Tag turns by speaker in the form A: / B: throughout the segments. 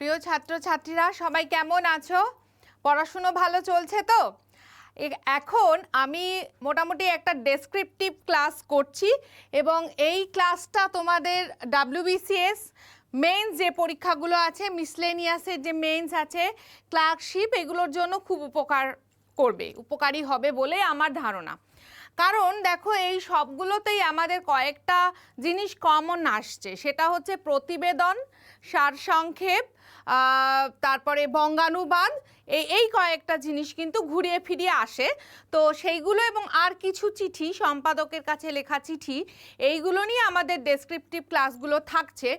A: প্রিয় ছাত্রছাত্রীরা, সবাই কেমন আছো? পড়াশুনো ভালো চলছে তো? এখন আমি মোটামুটি একটা ডেসক্রিপটিভ ক্লাস করছি এবং এই ক্লাসটা তোমাদের ডাব্লিউবিসিএস মেইনস যে পরীক্ষাগুলো আছে মিসলেনিয়াসের যে মেইনস আছে ক্লার্কশিপ এগুলোর জন্য খুব উপকার করবে, উপকারী হবে বলে আমার ধারণা। কারণ দেখো, এই সবগুলোতেই আমাদের কয়েকটা জিনিস কমন আসছে, সেটা হচ্ছে প্রতিবেদন, সারসংক্ষেপ তারপরে বঙ্গানুবাদ এই এই কয়েকটা জিনিস কিন্তু ঘুরিয়ে ফিরিয়ে আসে। তো সেইগুলো এবং আর কিছু চিঠি, সম্পাদকের কাছে লেখা চিঠি, এইগুলো নিয়ে আমাদের ডেসক্রিপটিভ ক্লাসগুলো থাকছে।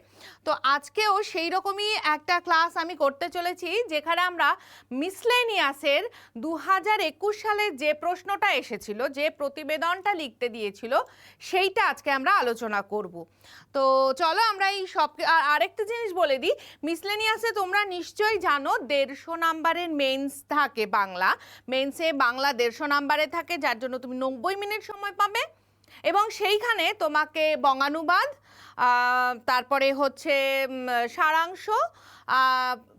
A: তো আজকেও সেই রকমই একটা ক্লাস আমি করতে চলেছি, যেখানে আমরা মিসলেনিয়াসের দু হাজার একুশ সালে যে প্রশ্নটা এসেছিল, যে প্রতিবেদনটা লিখতে দিয়েছিল, সেইটা আজকে আমরা আলোচনা করব। তো চলো আমরা এই সব আরেকটা জিনিস বলে দিই। মিসলেনিয়াসে তোমরা নিশ্চয়ই জানো দেড়শো নাম্বারের মেন্স থাকে বাংলা। মেন্সে বাংলা দেড়শো নাম্বারে থাকে, যার জন্য তুমি নব্বই মিনিট সময় পাবে। এবং সেইখানে তোমাকে বঙ্গানুবাদ তারপরে হচ্ছে সারাংশ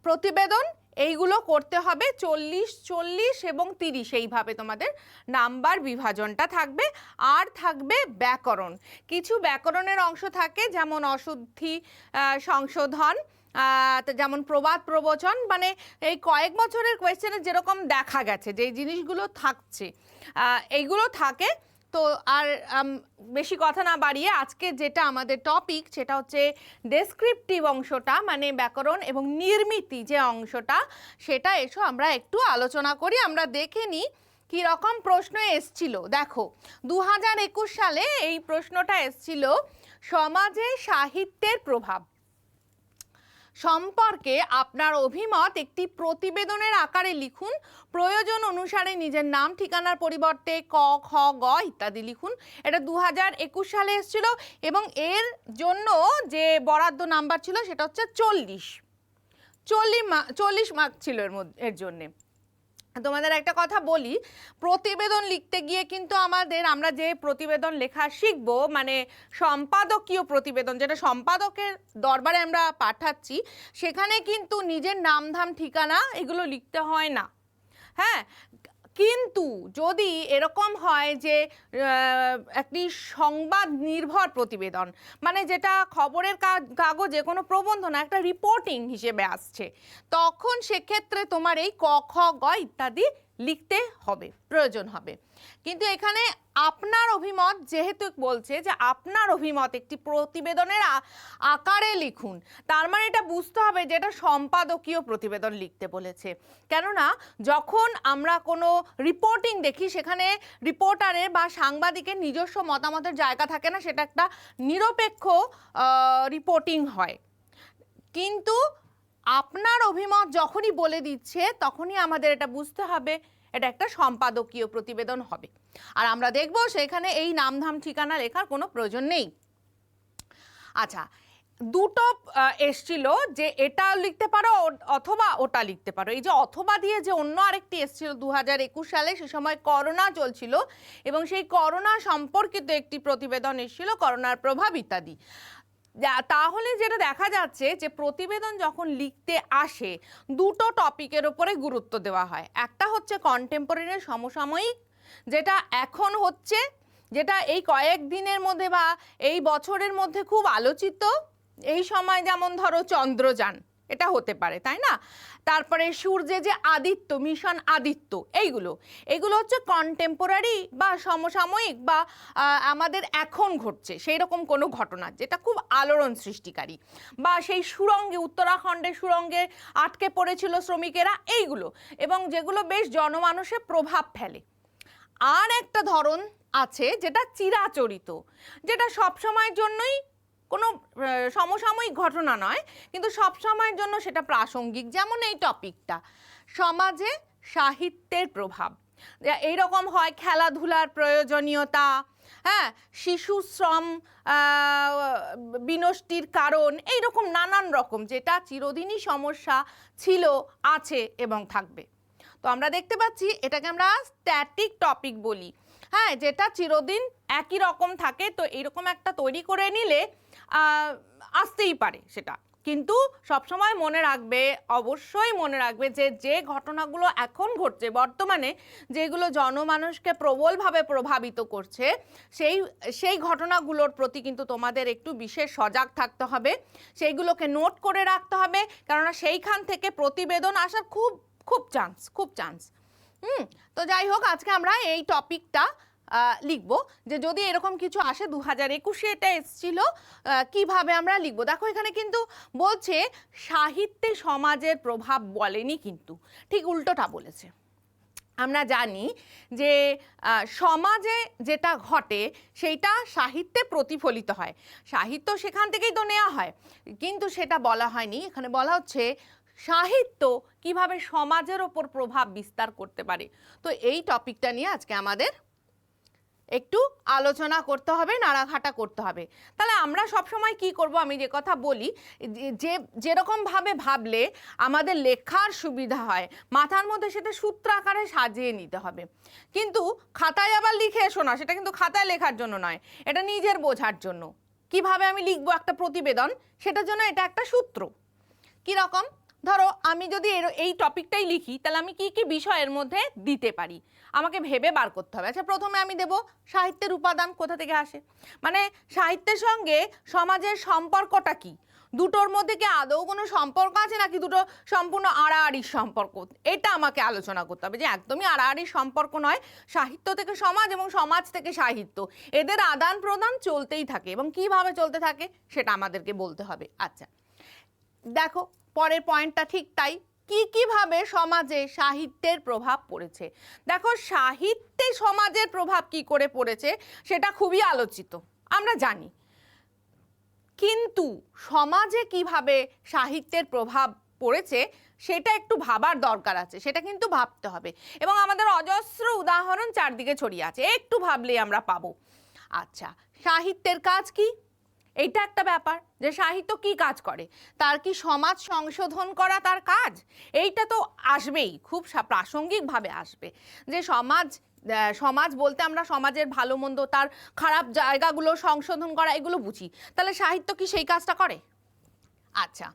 A: প্রতিবেদন এইগুলো করতে হবে চল্লিশ চল্লিশ এবং তিরিশ। এইভাবে তোমাদের নাম্বার বিভাজনটা থাকবে। আর থাকবে ব্যাকরণ। কিছু ব্যাকরণের অংশ থাকে, যেমন অশুদ্ধি সংশোধন যেমন প্রবাদ, প্রবচন মানে এই কয়েক বছরের কোয়েশ্চেনে যেরকম দেখা গেছে যে জিনিসগুলো থাকছে এইগুলো থাকে। তো আর বেশি কথা না বাড়িয়ে আজকে যেটা আমাদের টপিক সেটা হচ্ছে ডেসক্রিপটিভ অংশটা মানে ব্যাকরণ এবং নির্মিতি যে অংশটা, সেটা এসো আমরা একটু আলোচনা করি, আমরা দেখে নিই কী রকম প্রশ্ন এসছিল। দেখো দু হাজার একুশ সালে এই প্রশ্নটা এসছিল, সমাজে সাহিত্যের প্রভাব। সম্পর্কে আপনার অভিমত একটি প্রতিবেদনের আকারে লিখুন। প্রয়োজন অনুসারে নিজের নাম, ঠিকানার পরিবর্তে ক, খ, গ ইত্যাদি লিখুন। এটা দু হাজার একুশ সালে এসেছিল এবং এর জন্য যে বরাদ্দ নাম্বার ছিল সেটা হচ্ছে চল্লিশ। চল্লিশ চল্লিশ মার্ক ছিল এর মধ্যে, এর জন্যে। তোমাদের একটা কথা বলি, প্রতিবেদন লিখতে গিয়ে কিন্তু আমাদের, আমরা যে প্রতিবেদন লেখা শিখব মানে সম্পাদকীয় প্রতিবেদন, যেটা সম্পাদকের দরবারে আমরা পাঠাচ্ছি, সেখানে কিন্তু নিজের নামধাম ঠিকানা এগুলো লিখতে হয় না। হ্যাঁ? কিন্তু যদি এরকম হয় যে একটি সংবাদ নির্ভর প্রতিবেদন মানে যেটা খবরের কাগজে কোনো প্রবন্ধ না, একটা রিপোর্টিং হিসেবে আসছে, তখন সেক্ষেত্রে তোমার এই ক, খ, গ ইত্যাদি লিখতে হবে, প্রয়োজন হবে। কিন্তু এখানে আপনার অভিমত যেহেতু বলছে যে আপনার অভিমত একটি প্রতিবেদনের আকারে লিখুন, তার মানে এটা বুঝতে হবে যে এটা সম্পাদকীয় প্রতিবেদন লিখতে বলেছে। কেননা যখন আমরা কোনো রিপোর্টিং দেখি, সেখানে রিপোর্টারের বা সাংবাদিকের নিজস্ব মতামতের জায়গা থাকে না, সেটা একটা নিরপেক্ষ রিপোর্টিং হয়। কিন্তু আপনার অভিমত যখনই বলে দিচ্ছে, তখনই আমাদের এটা বুঝতে হবে, এটা একটা সম্পাদকীয় প্রতিবেদন হবে। আর আমরা দেখব সেখানে এই নামধাম ঠিকানা লেখার কোনো প্রয়োজন নেই। আচ্ছা দুটো এসছিল যে এটা লিখতে পারো অথবা ওটা লিখতে পারো। এই যে অথবা দিয়ে যে অন্য আরেকটি এসছিল দু হাজার একুশ সালে, সে সময় করোনা চলছিল এবং সেই করোনা সম্পর্কিত একটি প্রতিবেদন এসেছিল, করোনার প্রভাব ইত্যাদি তাহলে যেটা দেখা যাচ্ছে যে প্রতিবেদন যখন লিখতে আসে, দুটো টপিকের উপরে গুরুত্ব দেওয়া হয়। একটা হচ্ছে কন্টেম্পোরারি সমসাময়িক, যেটা এখন হচ্ছে, যেটা এই কয়েক দিনের মধ্যে বা এই বছরের মধ্যে খুব আলোচিত। এই সময় যেমন ধরো চন্দ্রযান, এটা হতে পারে, তাই না? তারপরে সূর্যে যে আদিত্য, মিশন আদিত্য, এইগুলো। এগুলো হচ্ছে কন্টেম্পোরারি বা সমসাময়িক বা আমাদের এখন ঘটছে সেই রকম কোনো ঘটনা, যেটা খুব আলোড়ন সৃষ্টিকারী। বা সেই সুরঙ্গে উত্তরাখণ্ডে সুরঙ্গে আটকে পড়েছিল শ্রমিকেরা, এইগুলো। এবং যেগুলো বেশ জনমানুষে প্রভাব ফেলে। আর একটা ধরন আছে, যেটা চিরাচরিত, যেটা সব সময়ের জন্যই কোনো সমসাময়িক ঘটনা নয়, কিন্তু সব সময়ের জন্য সেটা প্রাসঙ্গিক। যেমন এই টপিকটা, সমাজে সাহিত্যের প্রভাব। এইরকম হয় খেলাধুলার প্রয়োজনীয়তা হ্যাঁ শিশু শ্রম বিনষ্টির কারণ এই রকম নানান রকম যেটা চিরদিনই সমস্যা ছিল, আছে এবং থাকবে। তো আমরা দেখতে পাচ্ছি এটাকে আমরা স্ট্যাটিক টপিক বলি। হ্যাঁ যেটা চিরদিন একই রকম থাকে, তো এরকম একটা তৈরি করে নিলে আসতেই পারে সেটা। কিন্তু সবসময় মনে রাখবে, অবশ্যই মনে রাখবে যে যে ঘটনাগুলো এখন ঘটছে, বর্তমানে যেগুলো জনমানুষকে প্রবলভাবে প্রভাবিত করছে, সেই সেই ঘটনাগুলোর প্রতি কিন্তু তোমাদের একটু বিশেষ সজাগ থাকতে হবে। সেইগুলোকে নোট করে রাখতে হবে, কেননা সেইখান থেকে প্রতিবেদন আসার খুব খুব চান্স খুব চান্স হুম, তো যাই হোক, আজকে আমরা এই টপিকটা লিখব যে যদি এরকম কিছু আসে দু হাজার একুশে এটা এসছিল কীভাবে আমরা লিখব? দেখো, এখানে কিন্তু বলছে, সাহিত্যে সমাজের প্রভাব বলেনি কিন্তু। ঠিক উল্টোটা বলেছে। আমরা জানি যে সমাজে যেটা ঘটে, সেইটা সাহিত্যে প্রতিফলিত হয়। সাহিত্য সেখান থেকেই তো নেওয়া হয়। কিন্তু সেটা বলা হয়নি। এখানে বলা হচ্ছে, সাহিত্য কীভাবে সমাজের ওপর প্রভাব বিস্তার করতে পারে? তো এই টপিকটা নিয়ে আজকে আমাদের একটু আলোচনা করতে হবে, নাড়াঘাটা করতে হবে। তাহলে আমরা সব সময় কি করব? আমি যে কথা বলি, যে- যেরকমভাবে ভাবলে আমাদের লেখার সুবিধা হয়, মাথার মধ্যে সেটা সূত্র আকারে সাজিয়ে নিতে হবে। কিন্তু খাতায় আবার লিখে এসো না, সেটা কিন্তু খাতায় লেখার জন্য নয়, এটা নিজের বোঝার জন্য। কীভাবে আমি লিখব একটা প্রতিবেদন? সেটার জন্য এটা একটা সূত্র। কি রকম ধরো, আমি যদি এর- এই টপিকটাই লিখি, তাহলে আমি কি কি বিষয়ের মধ্যে দিতে পারি? আমাকে ভেবে বার করতে হবে। আচ্ছা প্রথমে আমি দেব সাহিত্যের উপাদান কোথা থেকে আসে? মানে সাহিত্যের সঙ্গে সমাজের সম্পর্কটা কি? দুটোর মধ্যে কি আদৌ কোনো সম্পর্ক আছে, নাকি দুটো সম্পূর্ণ আড়াআড়ির সম্পর্ক? এটা আমাকে আলোচনা করতে হবে যে একদমই আড়াআড়ির সম্পর্ক নয়, সাহিত্য থেকে সমাজ এবং সমাজ থেকে সাহিত্য। এদের আদান প্রদান চলতেই থাকে এবং কীভাবে চলতে থাকে সেটা আমাদেরকে বলতে হবে। আচ্ছা দেখো পরের পয়েন্টটা ঠিক তাই। কি কীভাবে সমাজে সাহিত্যের প্রভাব পড়েছে? দেখো, সাহিত্যে সমাজের প্রভাব কি করে পড়েছে সেটা খুবই আলোচিত, আমরা জানি। কিন্তু সমাজে কীভাবে সাহিত্যের প্রভাব পড়েছে সেটা একটু ভাবার দরকার আছে, সেটা কিন্তু ভাবতে হবে। এবং আমাদের অজস্র উদাহরণ চারদিকে ছড়িয়ে আছে, একটু ভাবলেই আমরা পাবো। আচ্ছা সাহিত্যের কাজ কি? এইটা একটা ব্যাপার যে সাহিত্য কি কাজ করে? তার কি সমাজ সংশোধন করা তার কাজ? এইটা তো আসবেই, খুব প্রাসঙ্গিকভাবে আসবে। যে সমাজ সমাজ বলতে আমরা সমাজের ভালো মন্দ, তার খারাপ জায়গাগুলো সংশোধন করা এগুলো বুঝি। তাহলে সাহিত্য কি সেই কাজটা করে? আচ্ছা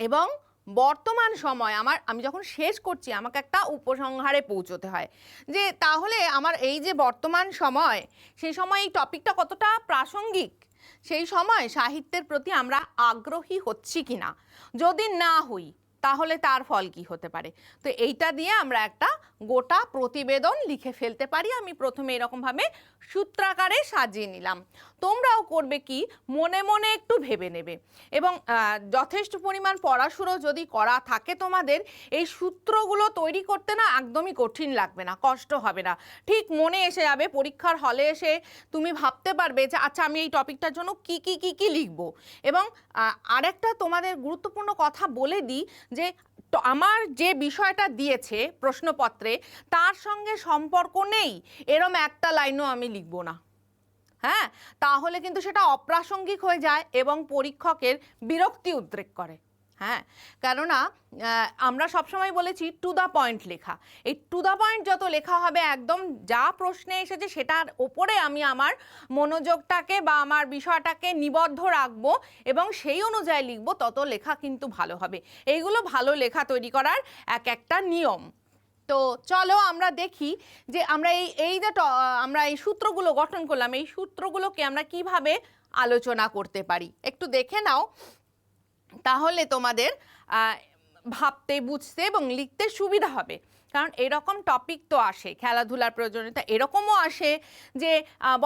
A: এবং বর্তমান সময় আমার, আমি যখন শেষ করছি, আমাকে একটা উপসংহারে পৌঁছতে হয়। যে তাহলে আমার এই যে বর্তমান সময়, সেই সময় এই টপিকটা কতটা প্রাসঙ্গিক? সেই সময় সাহিত্যের প্রতি আমরা আগ্রহী হচ্ছি কিনা? যদি না হই তাহলে তার ফল কি হতে পারে? তো এইটা দিয়ে আমরা একটা গোটা প্রতিবেদন লিখে ফেলতে পারি। আমি প্রথমে এরকমভাবে সূত্রাকারে সাজিয়ে নিলাম। তোমরাও করবে কি? মনে মনে একটু ভেবে নেবে। এবং যথেষ্ট পরিমাণ পড়াশুনো যদি করা থাকে তোমাদের, এই সূত্রগুলো তৈরি করতে না একদমই কঠিন লাগবে না, কষ্ট হবে না। ঠিক মনে এসে যাবে, পরীক্ষার হলে এসে তুমি ভাবতে পারবে যে আচ্ছা আমি এই টপিকটার জন্য কি কি কি কি লিখব? এবং আরেকটা তোমাদের গুরুত্বপূর্ণ কথা বলে দিই যে তো আমার যে বিষয়টা দিয়েছে প্রশ্নপত্রে, তার সঙ্গে সম্পর্ক নেই, এরম একটা লাইনও আমি লিখব না। হ্যাঁ? তাহলে কিন্তু সেটা অপ্রাসঙ্গিক হয়ে যায় এবং পরীক্ষকের বিরক্তি উদ্রেক করে। হ্যাঁ? কেননা আমরা সবসময় বলেছি টু দ্য পয়েন্ট লেখা। এই টু দ্য পয়েন্ট যত লেখা হবে, একদম যা প্রশ্নে এসেছে সেটার ওপরে আমি আমার মনোযোগটাকে বা আমার বিষয়টাকে নিবদ্ধ রাখব এবং সেই অনুযায়ী লিখব, তত লেখা কিন্তু ভালো হবে। এইগুলো ভালো লেখা তৈরি করার এক একটা নিয়ম। তো চলো আমরা দেখি যে আমরা এই এই যে আমরা এই সূত্রগুলো গঠন করলাম, এই সূত্রগুলোকে আমরা কীভাবে আলোচনা করতে পারি? একটু দেখে নাও। তাহলে তোমাদের ভাবতে, বুঝতে এবং লিখতে সুবিধা হবে। কারণ এরকম টপিক তো আসে, খেলাধুলার প্রয়োজনীয়তা এরকমও আসে যে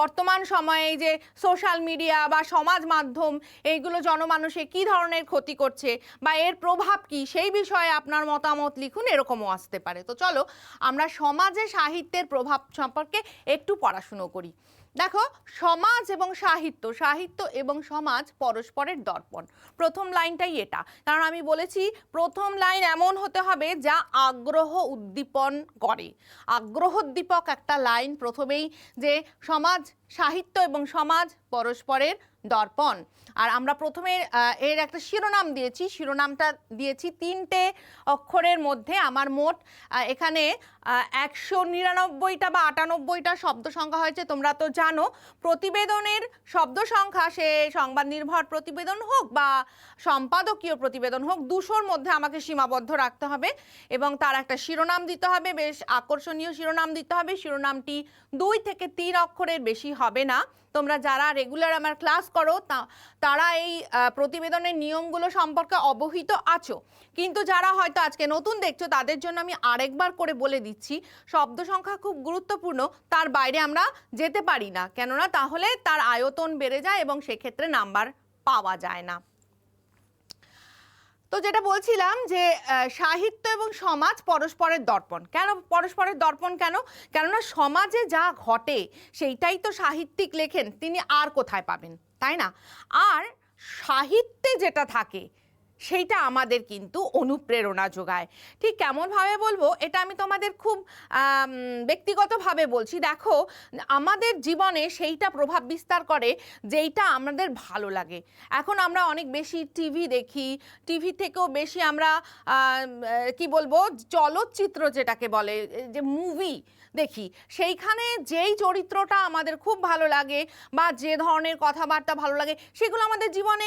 A: বর্তমান সময়ে যে সোশ্যাল মিডিয়া বা সমাজ মাধ্যম এইগুলো জনমানুষে কি ধরনের ক্ষতি করছে বা এর প্রভাব কি সেই বিষয়ে আপনার মতামত লিখুন, এরকমও আসতে পারে। তো চলো, আমরা সমাজে সাহিত্যের প্রভাব সম্পর্কে একটু পড়াশুনো করি। দেখো, সমাজ এবং সাহিত্য সাহিত্য এবং সমাজ পরস্পরের দর্পণ। প্রথম লাইনটাই এটা। কারণ আমি বলেছি, প্রথম লাইন এমন হতে হবে যা আগ্রহ উদ্দীপন করে। আগ্রহ উদ্দীপক একটা লাইন প্রথমেই যে সমাজ সাহিত্য এবং সমাজ পরস্পরের দর্পণ। আর আমরা প্রথমে এর একটা শিরোনাম দিয়েছি। শিরোনামটা দিয়েছি তিনটে অক্ষরের মধ্যে আমার মোট এখানে একশো নিরানব্বইটা বা আটানব্বইটা শব্দ সংখ্যা হয়েছে, তোমরা তো জানো। প্রতিবেদনের শব্দ সংখ্যা, সে সংবাদ নির্ভর প্রতিবেদন হোক বা সম্পাদকীয় প্রতিবেদন হোক, দুশোর মধ্যে আমাকে সীমাবদ্ধ রাখতে হবে এবং তার একটা শিরোনাম দিতে হবে। বেশ আকর্ষণীয় শিরোনাম দিতে হবে। শিরোনামটি দুই থেকে তিন অক্ষরের বেশি হবে না। তোমরা যারা রেগুলার আমার ক্লাস করো তারা এই প্রতিবেদনের নিয়মগুলো সম্পর্কে অবহিত আছো। কিন্তু যারা হয়তো আজকে নতুন দেখছ, তাদের জন্য আমি আরেকবার করে বলে দিচ্ছি, শব্দ সংখ্যা খুব গুরুত্বপূর্ণ, তার বাইরে আমরা যেতে পারি না। কেননা তাহলে তার আয়তন বেড়ে যায় এবং সেক্ষেত্রে নাম্বার পাওয়া যায় না। তো যেটা বলছিলাম যে সাহিত্য এবং সমাজ পরস্পরের দর্পণ। কেন পরস্পরের দর্পণ কেন? কেননা সমাজে যা ঘটে, সেইটাই তো সাহিত্যিক লেখেন, তিনি আর কোথায় পাবেন, তাই না? আর সাহিত্যে যেটা থাকে সেইটা আমাদের কিন্তু অনুপ্রেরণা যোগায়। ঠিক কেমনভাবে বলব? এটা আমি তোমাদের খুব ব্যক্তিগতভাবে বলছি। দেখো আমাদের জীবনে সেইটা প্রভাব বিস্তার করে যেইটা আমাদের ভালো লাগে। এখন আমরা অনেক বেশি টিভি দেখি। টিভি থেকেও বেশি আমরা আম, কি বলব? চলচ্চিত্র যেটাকে বলে যে মুভি দেখি। সেইখানে যেই চরিত্রটা আমাদের খুব ভালো লাগে বা যে ধরনের কথাবার্তা ভালো লাগে সেগুলো আমাদের জীবনে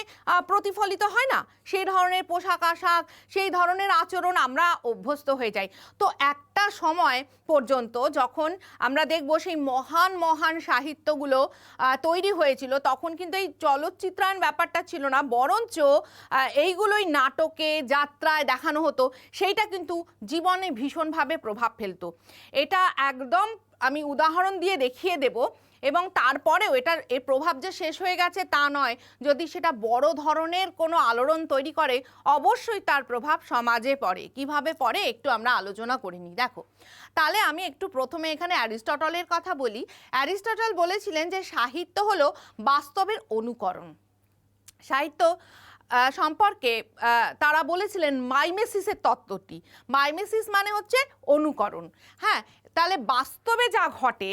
A: প্রতিফলিত হয় না। সেই ধরনের পোশাক আশাক, সেই ধরনের আচরণ আমরা অভ্যস্ত হয়ে যাই। তো একটা সময় পর্যন্ত যখন আমরা দেখব সেই মহান মহান সাহিত্যগুলো তৈরি হয়েছিল, তখন কিন্তু এই চলচ্চিত্রায়ন ব্যাপারটা ছিল না, বরঞ্চ এইগুলোই নাটকে, যাত্রায় দেখানো হতো, সেইটা কিন্তু জীবনে ভীষণভাবে প্রভাব ফেলতো। এটা একদম আমি উদাহরণ দিয়ে দেখিয়ে দেব এবং তারপরেও এটার এর প্রভাব যে শেষ হয়ে গেছে তা নয়। যদি সেটা বড় ধরনের কোনো আলোড়ন তৈরি করে, অবশ্যই তার প্রভাব সমাজে পড়ে। কীভাবে পড়ে একটু আমরা আলোচনা করে নিই। দেখো, তাহলে আমি একটু প্রথমে এখানে অ্যারিস্টটলের কথা বলি। অ্যারিস্টটল বলেছিলেন যে সাহিত্য হলো বাস্তবের অনুকরণ। সাহিত্য সম্পর্কে তারা বলেছিলেন মাইমেসিসের তত্ত্বটি। মাইমেসিস মানে হচ্ছে অনুকরণ। হ্যাঁ তাহলে বাস্তবে যা ঘটে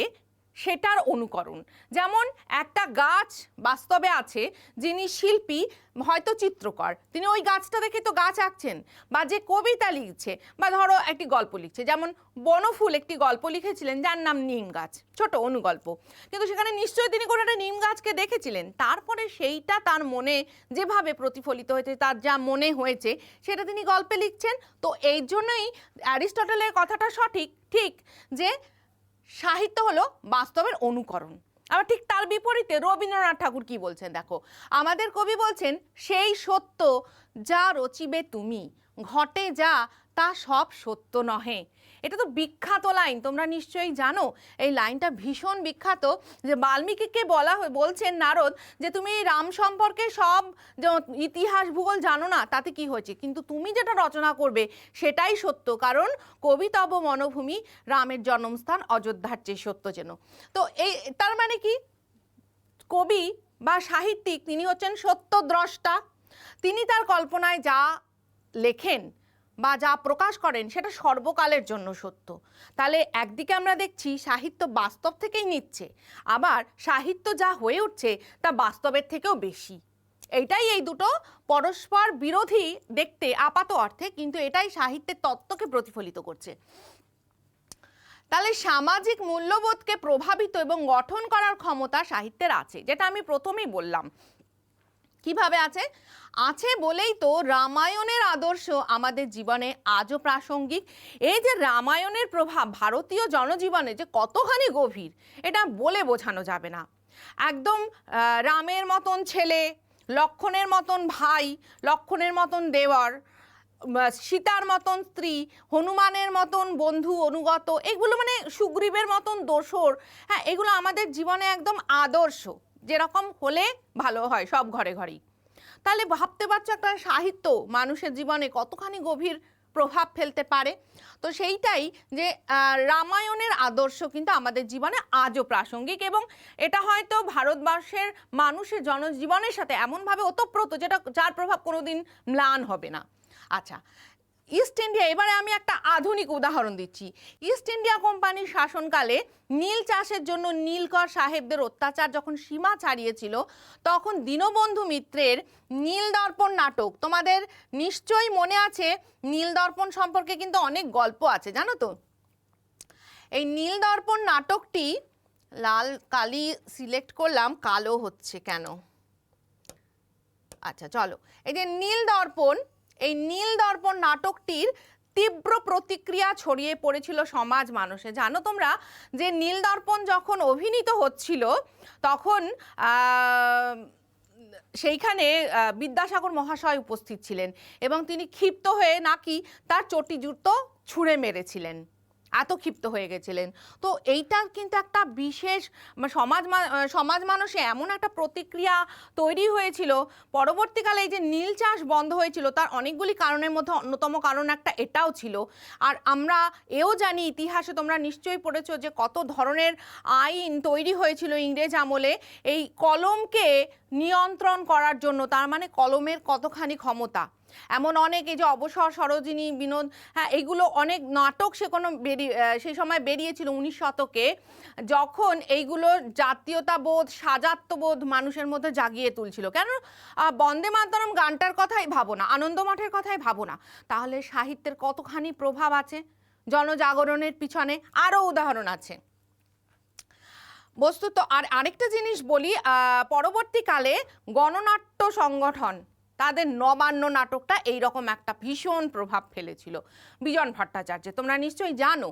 A: সেটার অনুকরণ। যেমন একটা গাছ বাস্তবে আছে যিনি শিল্পী, হয়তো চিত্রকর। তিনি ওই গাছটা দেখে তো গাছ আঁকছেন বা যে কবিতা লিখছে বা ধরো একটি গল্প লিখছে। যেমন বনফুল একটি গল্প লিখেছিলেন যার নাম নিম গাছ। ছোট অনুগল্প। কিন্তু সেখানে নিশ্চয়ই তিনি কোনো একটা নিম গাছকে দেখেছিলেন। তারপরে সেইটা তার মনে যেভাবে প্রতিফলিত হয়েছে, তার যা মনে হয়েছে, সেটা তিনি গল্পে লিখছেন। তো এই জন্যই অ্যারিস্টটলের কথাটা সঠিক, ঠিক যে সাহিত্য হলো বাস্তবের অনুকরণ। আবার ঠিক তার বিপরীতে রবীন্দ্রনাথ ঠাকুর কি বলছেন দেখো? আমাদের কবি বলছেন, সেই সত্য যা রচিবে তুমি, ঘটে যা তা সব সত্য নহে। এটা তো বিখ্যাত লাইন, তোমরা নিশ্চয়ই জানো। এই লাইনটা ভীষণ বিখ্যাত, যে বাল্মীকিকে বলা বলছেন নারদ যে, তুমি রাম সম্পর্কে সব ইতিহাস ভূগোল জানো না, তাতে কি হয়েছে? কিন্তু তুমি যেটা রচনা করবে, সেটাই সত্য, কারণ কবিতব মনভূমি, রামের জন্মস্থান অযোধ্যার চেয়ে সত্য যেন। তো এই, তার মানে কি? কবি বা সাহিত্যিক, তিনি হচ্ছেন সত্যদ্রষ্টা। তিনি তার কল্পনায় যা লেখেন বা যা প্রকাশ করেন সেটা সর্বকালের জন্য সত্য। তাহলে একদিকে আমরা দেখছি সাহিত্য বাস্তব থেকেই নিচ্ছে, আবার সাহিত্য যা হয়ে উঠছে তা বাস্তবের থেকেও বেশি। এইটাই এই দুটো পরস্পর বিরোধী দেখতে আপাত অর্থে কিন্তু এটাই সাহিত্যের তত্ত্বকে প্রতিফলিত করছে। তাহলে সামাজিক মূল্যবোধকে প্রভাবিত এবং গঠন করার ক্ষমতা সাহিত্যের আছে, যেটা আমি প্রথমেই বললাম। কীভাবে আছে? আছে বলেই তো রামায়ণের আদর্শ আমাদের জীবনে আজও প্রাসঙ্গিক। এই যে রামায়ণের প্রভাব ভারতীয় জনজীবনে যে কতখানি গভীর, এটা বলে বোঝানো যাবে না। একদম রামের মতন ছেলে, লক্ষণের মতন ভাই, লক্ষণের মতন দেওয়ার সীতার মতন স্ত্রী, হনুমানের মতন বন্ধু অনুগত, এগুলো মানে সুগ্রীবের মতন দোসর হ্যাঁ এগুলো আমাদের জীবনে একদম আদর্শ। যেরকম হলে ভালো হয় সব ঘরে ঘরেই। তাহলে ভাবতে পারছ একটা সাহিত্য মানুষের জীবনে কতখানি গভীর প্রভাব ফেলতে পারে? তো সেইটাই যে রামায়ণের আদর্শ কিন্তু আমাদের জীবনে আজও প্রাসঙ্গিক এবং এটা হয়তো ভারতবর্ষের মানুষের জনজীবনের সাথে এমনভাবে ওতপ্রোত যেটা, যার প্রভাব কোনোদিন ম্লান হবে না। আচ্ছা ইস্ট ইন্ডিয়া এবারে আমি একটা আধুনিক উদাহরণ দিচ্ছি। ইস্ট ইন্ডিয়া কোম্পানির শাসনকালে নীল চাষের জন্য নীলকর সাহেবদের অত্যাচার যখন সীমা ছাড়িয়েছিল, তখন দীনবন্ধু মিত্রের নীল দর্পণ নাটক, তোমাদের নিশ্চয়ই মনে আছে, নীল দর্পণ সম্পর্কে কিন্তু অনেক গল্প আছে, জানো তো? এই নীল দর্পণ নাটকটি লাল, কালি সিলেক্ট করলাম, কালো হচ্ছে কেন? আচ্ছা চলো। এই যে নীল দর্পণ এই নীল দর্পণ নাটকটির তীব্র প্রতিক্রিয়া ছড়িয়ে পড়েছিল সমাজ মানুষে। জানো তোমরা যে নীল দর্পণ যখন অভিনীত হচ্ছিল, তখন সেইখানে বিদ্যাসাগর মহাশয় উপস্থিত ছিলেন এবং তিনি ক্ষিপ্ত হয়ে নাকি তার চটি জুতো ছুঁড়ে মেরেছিলেন। এত ক্ষিপ্ত হয়ে গেছিলেন। তো এইটা কিন্তু একটা বিশেষ সমাজ মা- সমাজ মানুষে এমন একটা প্রতিক্রিয়া তৈরি হয়েছিল। পরবর্তীকালে এই যে নীল চাষ বন্ধ হয়েছিল, তার অনেকগুলি কারণের মধ্যে অন্যতম কারণ একটা এটাও ছিল। আর আমরা এও জানি, ইতিহাসে তোমরা নিশ্চয়ই পড়েছ যে কত ধরনের আইন তৈরি হয়েছিল ইংরেজ আমলে। এই কলমকে নিয়ন্ত্রণ করার জন্য, তার মানে কলমের কতখানি ক্ষমতা। এমন অনেক এই যে অবসর সরোজিনী, বিনোদ হ্যাঁ এগুলো অনেক নাটক সে কোনো বেরিয়ে সেই সময় বেরিয়েছিল উনিশ শতকে, যখন এইগুলো জাতীয়তাবোধ, সাজাত্যবোধ মানুষের মধ্যে জাগিয়ে তুলছিল। কেন? বন্দে মাতরম গানটার কথাই ভাবো না, আনন্দ মাঠের কথাই ভাবো না। তাহলে সাহিত্যের কতখানি প্রভাব আছে? জনজাগরণের পিছনে আরও উদাহরণ আছে। বস্তুত আর আরেকটা জিনিস বলি পরবর্তীকালে গণনাট্য সংগঠন তাদের নবান্ন নাটকটা এইরকম একটা ভীষণ প্রভাব ফেলেছিল। বিজন ভট্টাচার্য, তোমরা নিশ্চয়ই জানো।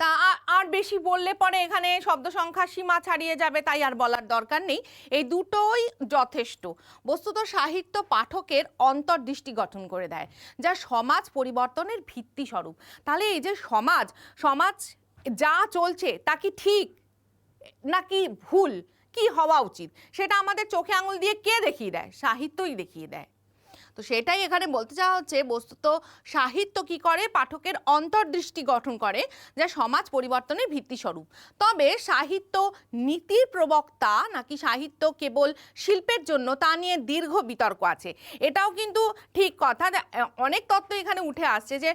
A: তা আর বেশি বললে পরে এখানে শব্দ সংখ্যা সীমা ছাড়িয়ে যাবে, তাই আর বলার দরকার নেই। এই দুটোই যথেষ্ট। বস্তুত সাহিত্য পাঠকের অন্তর্দৃষ্টি গঠন করে দেয়, যা সমাজ পরিবর্তনের ভিত্তি স্বরূপ তাহলে এই যে সমাজ সমাজ যা চলছে তা কি ঠিক? নাকি ভুল? কি হওয়া উচিত? সেটা আমাদের চোখে আঙুল দিয়ে কে দেখিয়ে দেয়? সাহিত্যই দেখিয়ে দেয়। তো সেটাই এখানে বলতে চাওয়া হচ্ছে, বস্তুত সাহিত্য কি করে? পাঠকের অন্তর্দৃষ্টি গঠন করে, যা সমাজ পরিবর্তনের ভিত্তিস্বরূপ। তবে সাহিত্য নীতির প্রবক্তা নাকি সাহিত্য কেবল শিল্পের জন্য তা নিয়ে দীর্ঘ বিতর্ক আছে। এটাও কিন্তু ঠিক কথা। অনেক তত্ত্ব এখানে উঠে আসছে যে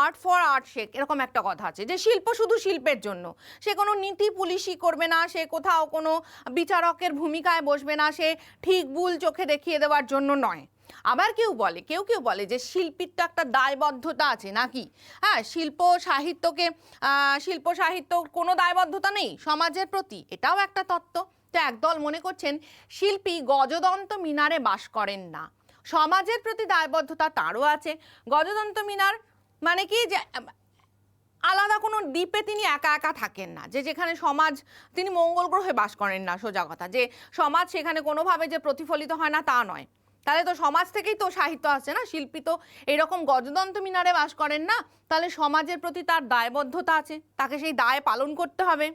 A: আর্ট ফর আর্ট শেক এরকম একটা কথা আছে, যে শিল্প শুধু শিল্পের জন্য। সে কোনো নীতি পুলিশই করবে না, সে কোথাও কোনো বিচারকের ভূমিকায় বসবে না, সে ঠিক ভুল চোখে দেখিয়ে দেওয়ার জন্য নয়। আবার কেউ বলে, কেউ কেউ বলে যে শিল্পীর তো একটা দায়বদ্ধতা আছে নাকি? হ্যাঁ শিল্প সাহিত্যকে শিল্প সাহিত্য কোনো দায়বদ্ধতা নেই সমাজের প্রতি, এটাও একটা তত্ত্ব। তো একদল মনে করছেন, শিল্পী গজদন্ত মিনারে বাস করেন না। সমাজের প্রতি দায়বদ্ধতা তারও আছে। গজদন্ত মিনার মানে কি যে আলাদা কোনো দ্বীপে তিনি একা একা থাকেন না। যে যেখানে সমাজ, তিনি মঙ্গল গ্রহে বাস করেন না, সোজা কথা। যে সমাজ সেখানে কোনোভাবে যে প্রতিফলিত হয় না, তা নয়। তাহলে তো সমাজ থেকেই তো সাহিত্য আসছে না? শিল্পী তো এরকম গজদন্ত মিনারে বাস করেন না? তাহলে সমাজের প্রতি তার দায়বদ্ধতা আছে? তাকে সেই দায় পালন করতে হবে।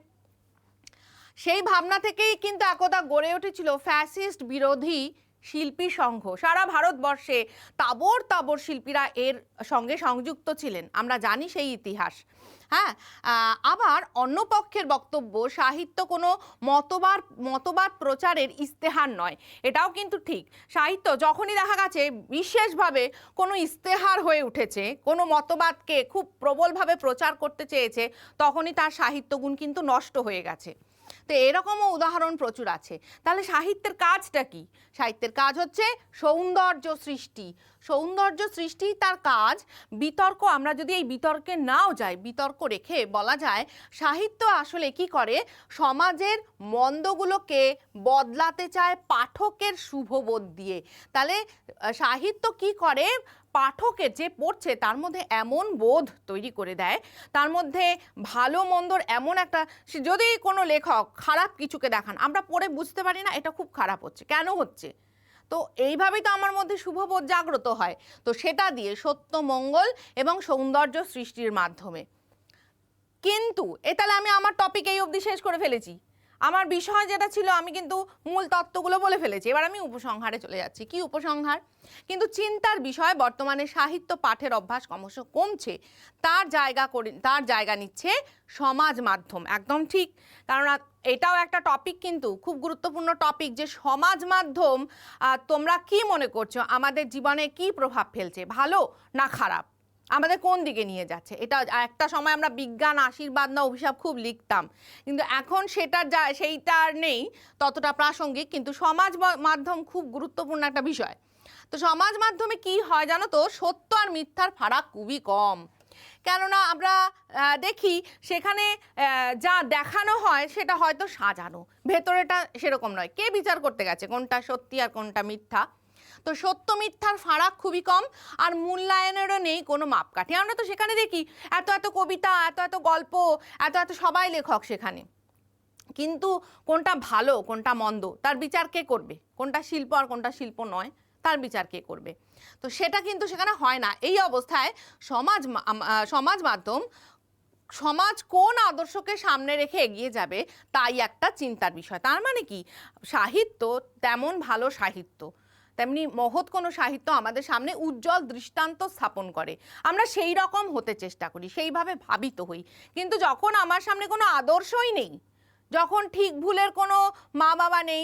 A: সেই ভাবনা থেকেই কিন্তু একদা গড়ে উঠেছিল ফ্যাসিস্ট বিরোধী শিল্পী সংঘ। সারা ভারতবর্ষে তাবর তাবর শিল্পীরা এর সঙ্গে সংযুক্ত ছিলেন। আমরা জানি সেই ইতিহাস। হ্যাঁ আবার অন্য পক্ষের বক্তব্য, সাহিত্য কোনো মতবাদ মতবাদ প্রচারের ইস্তেহার নয়। এটাও কিন্তু ঠিক। সাহিত্য যখনই দেখা গেছে, বিশেষভাবে কোনো ইস্তেহার হয়ে উঠেছে, কোনো মতবাদকে খুব প্রবলভাবে প্রচার করতে চেয়েছে, তখনই তার সাহিত্যগুণ কিন্তু নষ্ট হয়ে গেছে। তো এরকমও উদাহরণ প্রচুর আছে। তাহলে সাহিত্যের কাজটা কি? সাহিত্যের কাজ হচ্ছে সৌন্দর্য সৃষ্টি। সৌন্দর্য সৃষ্টি তার কাজ। বিতর্ক, আমরা যদি এই বিতর্কে নাও যাই, বিতর্ক রেখে বলা যায়, সাহিত্য আসলে কি করে? সমাজের মন্দগুলোকে বদলাতে চায় পাঠকের শুভবোধ দিয়ে। তাহলে সাহিত্য কি করে? পাঠকের যে পড়ছে, তার মধ্যে এমন বোধ তৈরি করে দেয়। তার মধ্যে ভালো মন্দর এমন একটা যদি কোনো লেখক খারাপ কিছুকে দেখান, আমরা পড়ে বুঝতে পারি না, এটা খুব খারাপ হচ্ছে। কেন হচ্ছে? তো এইভাবেই তো আমার মধ্যে শুভবোধ জাগ্রত হয়। তো সেটা দিয়ে সত্য মঙ্গল এবং সৌন্দর্য সৃষ্টির মাধ্যমে। কিন্তু, এ তাহলে আমি আমার টপিক এই অবধি শেষ করে ফেলেছি। আমার বিষয় যেটা ছিল, আমি কিন্তু মূল তত্ত্বগুলো বলে ফেলেছি। এবার আমি উপসংহারে চলে যাচ্ছি। কি উপসংহার? কিন্তু চিন্তার বিষয় বর্তমানে সাহিত্য পাঠের অভ্যাস ক্রমশ কমছে। তার জায়গা করে, তার জায়গা নিচ্ছে সমাজ মাধ্যম। একদম ঠিক। কারণ এটাও একটা টপিক কিন্তু, খুব গুরুত্বপূর্ণ টপিক যে সমাজ মাধ্যম তোমরা কি মনে করছ? আমাদের জীবনে কি প্রভাব ফেলছে? ভালো না খারাপ? আমাদের কোন দিকে নিয়ে যাচ্ছে? এটা একটা সময় আমরা বিজ্ঞান, আশীর্বাদ না অভিশাপ খুব লিখতাম। কিন্তু এখন সেটা যা, সেইটা আর নেই, ততটা প্রাসঙ্গিক। কিন্তু সমাজ মাধ্যম খুব গুরুত্বপূর্ণ একটা বিষয়। তো সমাজ মাধ্যমে কি হয় জানো তো? সত্য আর মিথ্যার ফারাক খুবই কম। কেননা আমরা দেখি সেখানে যা দেখানো হয় সেটা হয়তো সাজানো। ভেতরেটা সেরকম নয়। কে বিচার করতে গেছে? কোনটা সত্যি আর কোনটা মিথ্যা? তো সত্য মিথ্যার ফারাক খুবই কম আর মূল্যায়নেরও নেই কোনো মাপকাঠি। আমরা তো সেখানে দেখি, এত এত কবিতা, এত এত গল্প, এত এত সবাই লেখক সেখানে। কিন্তু কোনটা ভালো, কোনটা মন্দ, তার বিচার কে করবে? কোনটা শিল্প আর কোনটা শিল্প নয়, তার বিচার কে করবে? তো সেটা কিন্তু সেখানে হয় না। এই অবস্থায় সমাজ সমাজ মাধ্যম সমাজ কোন আদর্শকে সামনে রেখে এগিয়ে যাবে, তাই একটা চিন্তার বিষয়। তার মানে কি? সাহিত্য তেমন ভালো সাহিত্য। তেমনি মহৎ কোনো সাহিত্য আমাদের সামনে উজ্জ্বল দৃষ্টান্ত স্থাপন করে। আমরা সেই রকম হতে চেষ্টা করি, সেইভাবে ভাবিত হই। কিন্তু যখন আমার সামনে কোনো আদর্শই নেই, যখন ঠিক ভুলের কোনো মা বাবা নেই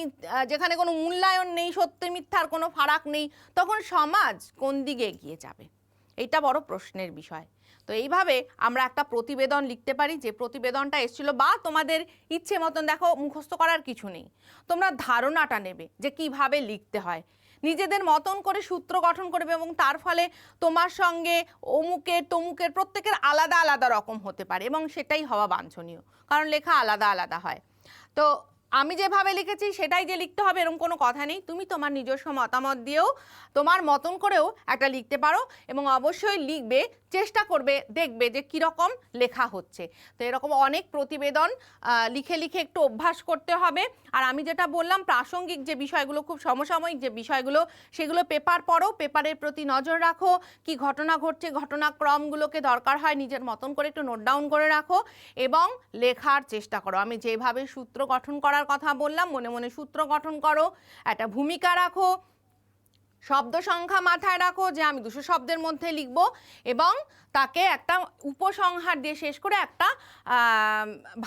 A: যেখানে কোনো মূল্যায়ন নেই, সত্য মিথ্যার কোনো ফারাক নেই, তখন সমাজ কোন দিকে এগিয়ে যাবে? এটা বড় প্রশ্নের বিষয়। তো এইভাবে আমরা একটা প্রতিবেদন লিখতে পারি, যে প্রতিবেদনটা এসেছিল, বা, তোমাদের ইচ্ছে মতন দেখো, মুখস্থ করার কিছু নেই। তোমরা ধারণাটা নেবে যে কীভাবে লিখতে হয়। নিজেদের মতন করে সূত্র গঠন করবে এবং তার ফলে তোমার সঙ্গে অমুকের, তমুকের প্রত্যেকের আলাদা আলাদা রকম হতে পারে এবং সেটাই হওয়া বাঞ্ছনীয়। কারণ লেখা আলাদা আলাদা হয়। তো আমি যেভাবে লিখেছি সেটাই যে লিখতে হবে এরকম কোনো কথা নেই। তুমি তোমার নিজস্ব মতামত দিয়েও তোমার মতন করেও একটা লিখতে পারো এবং অবশ্যই লিখবে চেষ্টা করবে, দেখবে যে কীরকম লেখা হচ্ছে। তো এরকম অনেক প্রতিবেদন লিখে লিখে একটু অভ্যাস করতে হবে। আর আমি যেটা বললাম, প্রাসঙ্গিক যে বিষয়গুলো, খুব সমসাময়িক যে বিষয়গুলো, সেগুলো পেপার পড়ো, পেপারের প্রতি নজর রাখো, কি ঘটনা ঘটছে, ঘটনাক্রমগুলোকে দরকার হয় নিজের মতন করে একটু নোট ডাউন করে রাখো এবং লেখার চেষ্টা করো। আমি যেভাবে সূত্র গঠন করার কথা বললাম, মনে মনে সূত্র গঠন করো, একটা ভূমিকা রাখো শব্দ সংখ্যা মাথায় রাখো যে আমি দুশো শব্দের মধ্যে লিখব এবং তাকে একটা উপসংহার দিয়ে শেষ করে একটা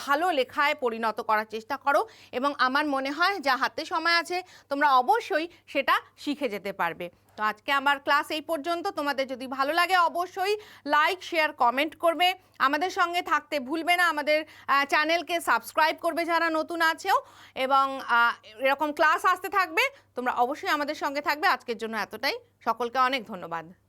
A: ভালো লেখায় পরিণত করার চেষ্টা করো এবং আমার মনে হয় যা হাতে সময় আছে তোমরা অবশ্যই সেটা শিখে যেতে পারবে। তো আজকে আমার ক্লাস এই পর্যন্ত। তোমাদের যদি ভালো লাগে অবশ্যই লাইক শেয়ার কমেন্ট করবে। আমাদের সঙ্গে থাকতে ভুলবে না। আমাদের চ্যানেলকে সাবস্ক্রাইব করবে যারা নতুন আছেও। এবং এরকম ক্লাস আসতে থাকবে। তোমরা অবশ্যই আমাদের সঙ্গে থাকবে। আজকের জন্য এতটাই। সকলকে অনেক ধন্যবাদ।